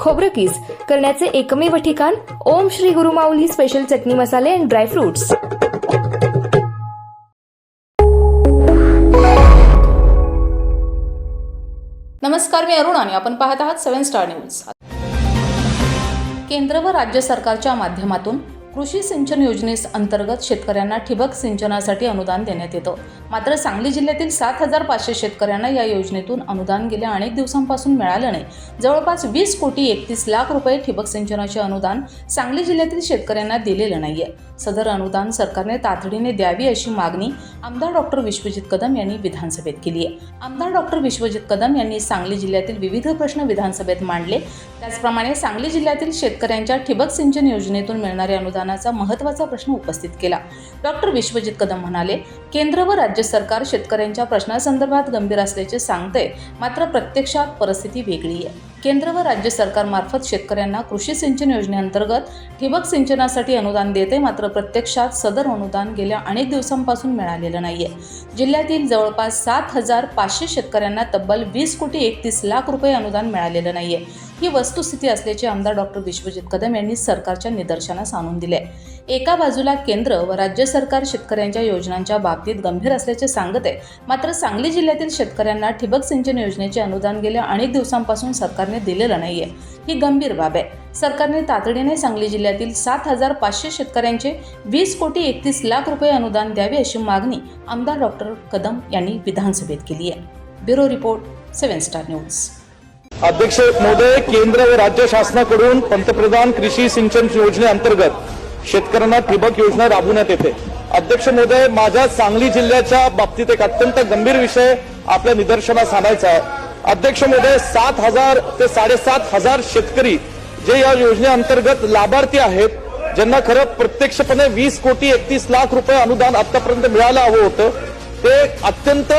खोबरं करण्याचे एकमेव ठिकाण ओम श्री गुरुमाऊली स्पेशल चटणी मसाले अँड ड्रायफ्रुट्स नमस्कार मी अरुण आणि आपण पाहत आहात सेव्हन स्टार न्यूज केंद्र व राज्य सरकारच्या माध्यमातून कृषी सिंचन योजनेस अंतर्गत शेतकऱ्यांना ठिबक सिंचनासाठी अनुदान देण्यात येतं. मात्र सांगली जिल्ह्यातील सात हजार पाचशे शेतकऱ्यांना या योजनेतून अनुदान गेल्या अनेक दिवसांपासून मिळालं नाही. जवळपास वीस कोटी एकतीस लाख रुपये ठिबक सिंचनाचे अनुदान सांगली जिल्ह्यातील शेतकऱ्यांना दिलेलं नाहीये. सदर अनुदान सरकारने तातडीने द्यावी अशी मागणी आमदार डॉक्टर विश्वजित कदम यांनी विधानसभेत केली आहे आमदार डॉक्टर विश्वजित कदम यांनी सांगली जिल्ह्यातील विविध प्रश्न विधानसभेत मांडले. त्याचप्रमाणे सांगली जिल्ह्यातील शेतकऱ्यांच्या ठिबक सिंचन योजनेतून मिळणारे अनुदान अनुदानाचा महत्त्वाचा प्रश्न उपस्थित केला. डॉक्टर विश्वजित कदम म्हणाले केंद्र व राज्य सरकार शेतकऱ्यांच्या प्रश्नासंदर्भात गंभीर असल्याचे सांगते मात्र प्रत्यक्षात परिस्थिती वेगळी आहे. केंद्र व राज्य सरकारमार्फत शेतकऱ्यांना कृषी सिंचन योजनेअंतर्गत ठिबक सिंचनासाठी अनुदान देते मात्र प्रत्यक्षात सदर अनुदान गेल्या अनेक दिवसांपासून मिळालेलं नाहीये. जिल्ह्यातील जवळपास सात हजार पाचशे शेतकऱ्यांना तब्बल वीस कोटी एकतीस लाख रुपये अनुदान मिळालेलं नाहीये. ही वस्तुस्थिती असल्याचे आमदार डॉक्टर विश्वजित कदम यांनी सरकारच्या निदर्शनास आणून दिले एका बाजूला केंद्र व राज्य सरकार शेतकऱ्यांच्या योजनांच्या बाबतीत गंभीर असल्याचे सांगत आहे. मात्र सांगली जिल्ह्यातील शेतकऱ्यांना ठिबक सिंचन योजनेचे अनुदान गेल्या अनेक दिवसांपासून सरकारने दिलेलं नाहीये. ही गंभीर बाब आहे. सरकारने तातडीने सांगली जिल्ह्यातील सात हजार पाचशे शेतकऱ्यांचे वीस कोटी एकतीस लाख रुपये अनुदान द्यावे अशी मागणी आमदार डॉक्टर कदम यांनी विधानसभेत केली आहे. Bureau report seven star news. अध्यक्ष महोदय केंद्र व राज्य शासनाकडून पंतप्रधान कृषी सिंचन योजनेअंतर्गत शेतकऱ्यांना ठिबक योजना राबवण्यात येते. अध्यक्ष महोदय माझ्या सांगली जिल्ह्याच्या बाबतीत एक अत्यंत गंभीर विषय आपल्या निदर्शनास आणायचा आहे. अध्यक्ष महोदय सात हजार ते साडेसात हजार शेतकरी जे या योजनेअंतर्गत लाभार्थी आहेत ज्यांना खरं प्रत्यक्षपणे वीस कोटी एकतीस लाख रुपये अनुदान आतापर्यंत मिळालं हवं होतं ते अत्यंत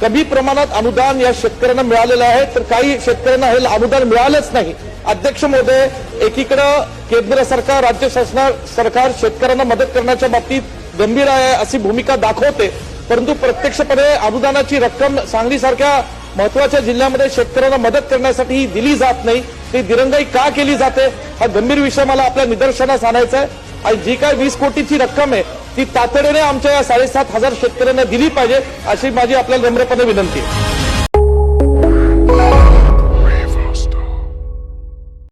कमी प्रमाणात अनुदान या शेतकऱ्यांना मिळालेलं आहे. तर काही शेतकऱ्यांना हे अनुदान मिळालंच नाही. अध्यक्ष महोदय एकीकडं केंद्र सरकार राज्य शासना सरकार शेतकऱ्यांना मदत करण्याच्या बाबतीत गंभीर आहे अशी भूमिका दाखवते. परंतु प्रत्यक्षपणे अनुदानाची रक्कम सांगलीसारख्या महत्त्वाच्या जिल्ह्यामध्ये शेतकऱ्यांना मदत करण्यासाठी ही दिली जात नाही. ती दिरंगाई का केली जाते? हा गंभीर विषय मला आपल्या निदर्शनास आणायचा आहे. आणि जी काय वीस कोटीची रक्कम आहे ती तातडीने आमच्या या साडेसात हजार शेतकऱ्यांना दिली पाहिजे अशी माझी आपल्याला नम्रपणे विनंती आहे.